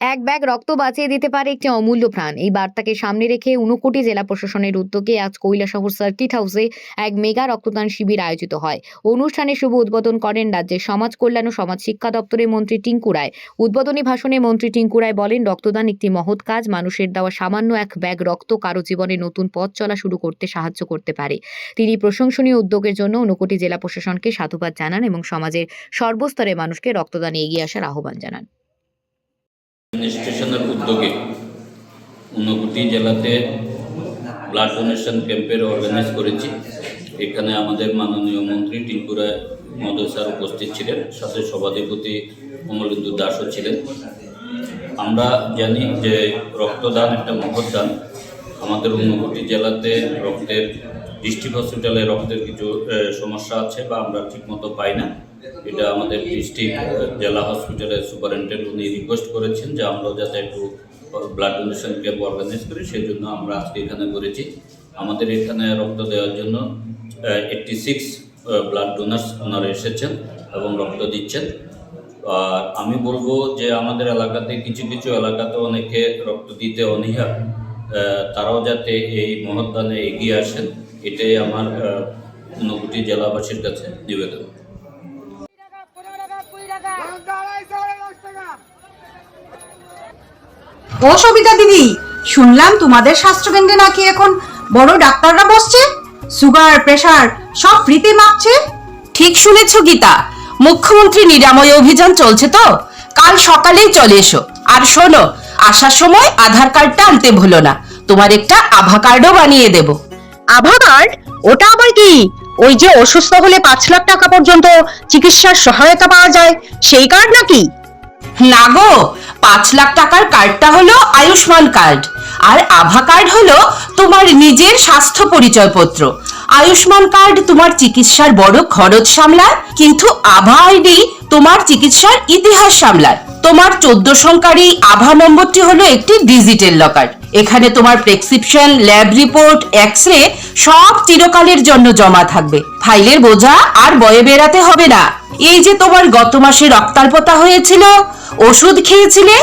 এক ব্যাগ রক্ত বাঁচিয়ে দিতে পারে একটি অমূল্য প্রাণ। এই বার্তাকে সামনে রেখে ঊনকোটি জেলা প্রশাসনের উদ্যোগে আজ কৈলাসহর সার্কিট হাউসে এক মেগা রক্তদান শিবির আয়োজিত হয়। অনুষ্ঠানে শুভ উদ্বোধন করেন রাজ্যের সমাজ কল্যাণ ও সমাজ শিক্ষা দপ্তরের মন্ত্রী টিঙ্কু রায়। উদ্বোধনী ভাষণে মন্ত্রী টিঙ্কু রায় বলেন, রক্তদান একটি মহৎ কাজ, মানুষের দেওয়া সামান্য এক ব্যাগ রক্ত কারও জীবনে নতুন পথ চলা শুরু করতে সাহায্য করতে পারে। তিনি প্রশংসনীয় উদ্যোগের জন্য ঊনকোটি জেলা প্রশাসনকে সাধুবাদ জানান এবং সমাজের সর্বস্তরের মানুষকে রক্তদানে এগিয়ে আসার আহ্বান জানান। অ্যাডমিনিস্ট্রেশনের উদ্যোগে ঊনকোটি জেলাতে ব্লাড ডোনেশন ক্যাম্পের অর্গানাইজ করেছি। এখানে আমাদের মাননীয় মন্ত্রী টিঙ্কুরা মহোদয় স্যার উপস্থিত ছিলেন, সাথে সভাধিপতি কমলেন্দু দাসও ছিলেন। আমরা জানি যে রক্তদান একটা মহৎ দান। আমাদের ঊনকোটি জেলাতে রক্তের ডিস্ট্রিক্ট হসপিটালে রক্তের কিছু সমস্যা আছে বা আমরা ঠিকমতো পাই না। এটা আমাদের ডিস্ট্রিক্ট জেলা হসপিটালের সুপারিনটেন্ডেন্ট উনি রিকোয়েস্ট করেছেন যে আমরাও যাতে একটু ব্লাড ডোনেশন ক্যাম্প অর্গানাইজ করি সেই জন্য আমরা আজকে এখানে করেছি। আমাদের এখানে রক্ত দেওয়ার জন্য এইটটি সিক্স ব্লাড ডোনার্স ওনারা এসেছেন এবং রক্ত দিচ্ছেন। আর আমি বলব যে আমাদের এলাকাতে কিছু কিছু এলাকাতে অনেকে রক্ত দিতে অনীহা তারাও যাতে এই মহৎদানে এগিয়ে আসেন, এটাই আমার ঊনকোটি জেলাবাসীর কাছে নিবেদন। ও সবিতা দিদি শুনলাম তোমাদের স্বাস্থ্যকেন্দ্রে নাকি এখন বড় ডাক্তাররা বসছে। সুগার প্রেসার সব ফ্রিতে মাপছে। ঠিক শুনেছ গীতা মুখ্যমন্ত্রী নিরাময় অভিযান চলছে তো? কাল সকালেই চলে এসো। আর শোনো আসার সময় আধার কার্ডটা আনতে ভুলো না। তোমার একটা আভা কার্ডও বানিয়ে দেব। আভা কার্ড? ওটা আবার কি? ওই যে অসুস্থ হলে পাঁচ লাখ টাকা পর্যন্ত চিকিৎসার সহায়তা পাওয়া যায় সেই কার্ড নাকি? না গো পাঁচ লাখ টাকার কার্ডটা হলো আয়ুষ্মান কার্ড আর আভা কার্ড হলো তোমার নিজের স্বাস্থ্য পরিচয়পত্র। আয়ুষ্মান কার্ড তোমার চিকিৎসার বড় খরচ সামলায়, কিন্তু আভা আইডি তোমার চিকিৎসার ইতিহাস সামলায়। তোমার চোদ্দ সংখ্যার এই আভা নম্বরটি হলো একটি ডিজিটাল লকার এখানে তোমার prescription lab report X ray সব চিরকালের জন্য জমা থাকবে। ফাইলের বোঝা আর বয়ে বেড়াতে হবে না। এই যে তোমার গত মাসে রক্তাল্পতা হয়েছিল ওষুধ খেয়েছিলে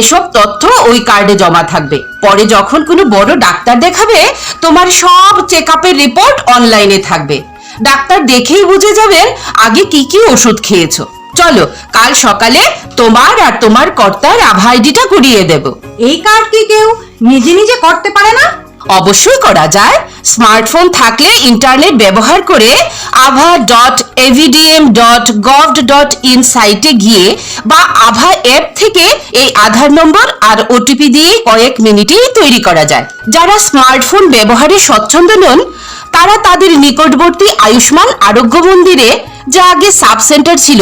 এসব তথ্য ওই কার্ডে জমা থাকবে। পরে যখন কোনো বড় ডাক্তার দেখাবে তোমার সব চেক আপের রিপোর্ট অনলাইনে থাকবে। ডাক্তার দেখেই বুঝে যাবেন আগে কি কি ওষুধ খেয়েছো। চলো কাল সকালে তোমার আর তোমার কর্তার আভা আইডিটা করিয়ে দেব। এই কার্ড কি কেউ নিজে নিজে করতে পারে না? অবশ্যই করা যায়। স্মার্টফোন থাকলে ইন্টারনেট ব্যবহার করে আভা dot ABDM dot gov dot in সাইটে গিয়ে বা আভা অ্যাপ থেকে এই আধার নম্বর আর ওটিপি দিয়ে কয়েক মিনিটেই তৈরি করা যায়। যারা স্মার্টফোন ব্যবহারে স্বচ্ছন্দ নন, তারা তাদের নিকটবর্তী আয়ুষ্মান আরোগ্য মন্দিরে, যা আগে সাব সেন্টার ছিল,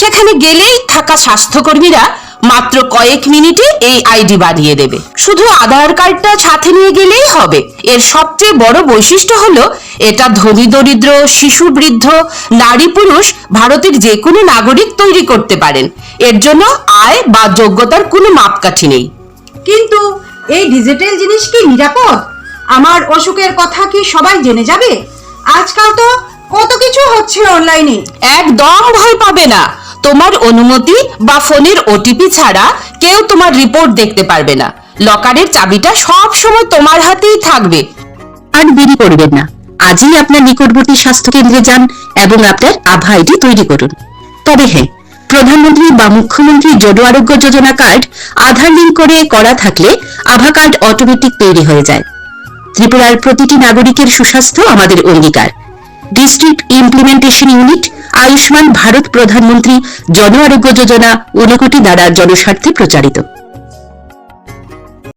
সেখানে গেলেই থাকা স্বাস্থ্যকর্মীরা মাত্র কয়েক মিনিটে এই আইডি বানিয়ে দেবে। শুধু আধার কার্ডটা সাথে নিয়ে গেলেই হবে। এর সবচেয়ে বড় বৈশিষ্ট্য হলো এটা ধনী দরিদ্র শিশু বৃদ্ধ নারী পুরুষ ভারতের যে কোনো নাগরিক তৈরি করতে পারেন। এর জন্য আয় বা যোগ্যতার কোনো মাপকাঠি নেই। কিন্তু এই ডিজিটাল জিনিস কি নিরাপদ? আমার অসুখের কথা কি সবাই জেনে যাবে? আজকাল তো কত কিছু হচ্ছে অনলাইনে। একদম ভয় পাবে না। তোমার অনুমতি বা ফোনের ওটিপি ছাড়া কেউ তোমার রিপোর্ট দেখতে পারবে না। লকারের চাবিটা সব সময় তোমার হাতেই থাকবে। আর দেরি করবেন না। আজই আপনার নিকটবর্তী স্বাস্থ্য কেন্দ্রে যান এবং আপনার আভা তৈরি করুন। তবে হ্যাঁ প্রধানমন্ত্রী বা মুখ্যমন্ত্রী জন আরোগ্য যোজনা কার্ড আধার লিঙ্ক করে করা থাকলে আভা কার্ড অটোমেটিক তৈরি হয়ে যায়। ত্রিপুরার প্রতিটি নাগরিকের সুস্বাস্থ্য আমাদের অঙ্গীকার। District implementation unit Ayushman Bharat Pradhanmantri Jan Arogya যোজনা ঊনকোটি দ্বারা জনস্বার্থে প্রচারিত